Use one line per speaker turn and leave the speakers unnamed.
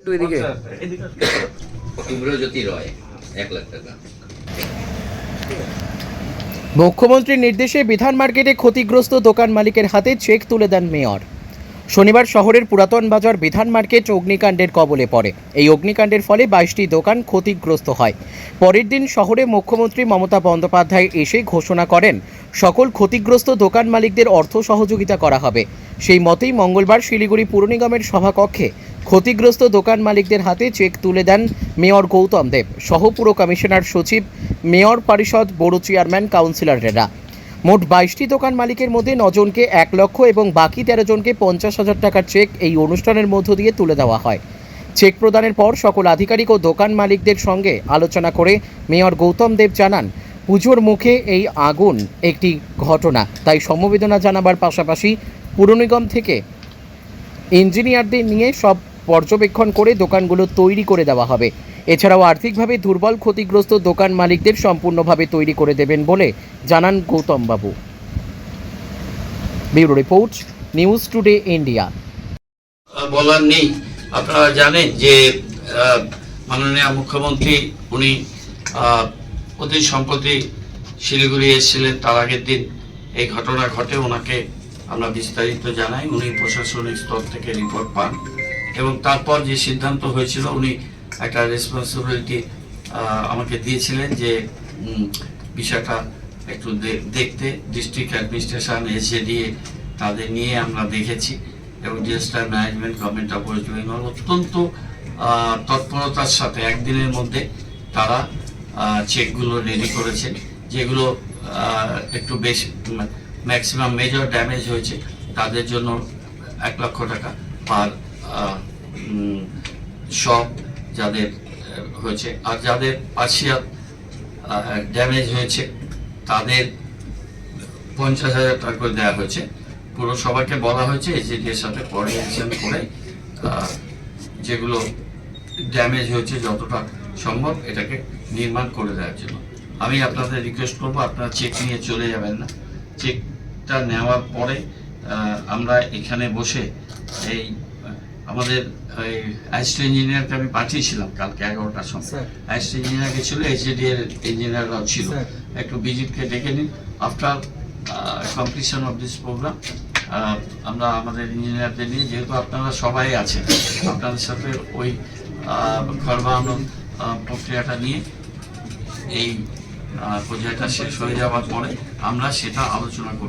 একটু এদিকে।
শুভ্রজ্যোতি রয় এক লাখ টাকা।
মুখ্যমন্ত্রীর নির্দেশে বিধান মার্কেটে ক্ষতিগ্রস্ত দোকান মালিকের হাতে চেক তুলে দেন মেয়র। শনিবার শহরের পুরাতন বাজার বিধান মার্কেট অগ্নিকাণ্ডের কবলে পড়ে। এই অগ্নিকাণ্ডের ফলে বাইশটি দোকান ক্ষতিগ্রস্ত হয়। পরের দিন শহরে মুখ্যমন্ত্রী মমতা বন্দ্যোপাধ্যায় এসে ঘোষণা করেন সকল ক্ষতিগ্রস্ত দোকান মালিকদের অর্থ সহযোগিতা করা হবে। সেই মতেই মঙ্গলবার শিলিগুড়ি পুর নিগমের সভাকক্ষে ক্ষতিগ্রস্ত দোকান মালিকদের হাতে চেক তুলে দেন মেয়র গৌতম দেব। সহ পুর কমিশনার সচিব, মেয়র পরিষদ বড় চেয়ারম্যান, কাউন্সিলররা। মোট বাইশটি দোকান মালিকের মধ্যে নজনকে এক লক্ষ এবং বাকি তেরো জনকে পঞ্চাশ হাজার টাকার চেক এই অনুষ্ঠানের মধ্য দিয়ে তুলে দেওয়া হয়। চেক প্রদানের পর সকল আধিকারিক ও দোকান মালিকদের সঙ্গে আলোচনা করে মেয়র গৌতম দেব জানান, পুজোর মুখে এই আগুন একটি ঘটনা। তাই সমবেদনা জানাবার পাশাপাশি পুর নিগম থেকে ইঞ্জিনিয়ারদের নিয়ে সব পর্যবেক্ষণ করে দোকানগুলো তৈরি করে দেওয়া হবে। এছাড়াও আর্থিকভাবে দুর্বল, ক্ষতিগ্রস্ত দোকান মালিকদের সম্পূর্ণভাবে তৈরি করে দেবেন বলে জানান গৌতম বাবু bureau report, news today India.
বলার নেই। আপনারা জানেন যে মাননীয় মুখ্যমন্ত্রী উনি অতি সম্প্রতি শিলিগুড়ি এসেছিলেন। তার আগের দিন এই ঘটনা ঘটে। ওনাকে আমরা বিস্তারিত জানাই। উনি প্রশাসনিক স্তর থেকে রিপোর্ট পান। এবং তারপর যে সিদ্ধান্ত হয়েছিল, উনি একটা রেসপন্সিবিলিটি আমাকে দিয়েছিলেন যে বিষয়টা একটু দেখতে ডিস্ট্রিক্ট অ্যাডমিনিস্ট্রেশন এসে দিয়ে তাদের নিয়ে আমরা দেখেছি এবং disaster management government of West Bengal অত্যন্ত তৎপরতার সাথে একদিনের মধ্যে তারা চেকগুলো রেডি করেছেন যেগুলো একটু বেশি ম্যাক্সিমাম মেজর ড্যামেজ হয়েছে, তাদের জন্য এক লক্ষ টাকা পার শপ যাদের হয়েছে। আর যাদের পার্সিয়াল ড্যামেজ হয়েছে, তাদের পঞ্চাশ হাজার টাকা করে দেওয়া হয়েছে। পুরো সবাইকে বলা হয়েছে এর সাথে কোঅর্ডিনেশন করে যেগুলো ড্যামেজ হয়েছে, যতটা সম্ভব এটাকে নির্মাণ করে দেওয়ার জন্য। আমি আপনাদের রিকোয়েস্ট করব, আপনারা চেক নিয়ে চলে যাবেন না। চেকটা নেওয়ার পরে আমরা এখানে বসে এই আমাদের অ্যাসিস্ট্যান্ট ইঞ্জিনিয়ারকে আমি পাঠিয়েছিলাম কালকে এগারোটার সময়। অ্যাসিস্ট্যান্ট ইঞ্জিনিয়ার গেছিল এইচডি এর ইঞ্জিনিয়াররাও ছিল। একটু বিজিটকে ডেকে নিন। After completion of this program আমরা আমাদের ইঞ্জিনিয়ারদের নিয়ে যেহেতু আপনারা সবাই আছেন আপনাদের সাথে ওই আহ, প্রক্রিয়াটা নিয়ে এই আহ, প্রক্রিয়াটা শেষ হয়ে যাওয়ার পরে আমরা সেটা আলোচনা করি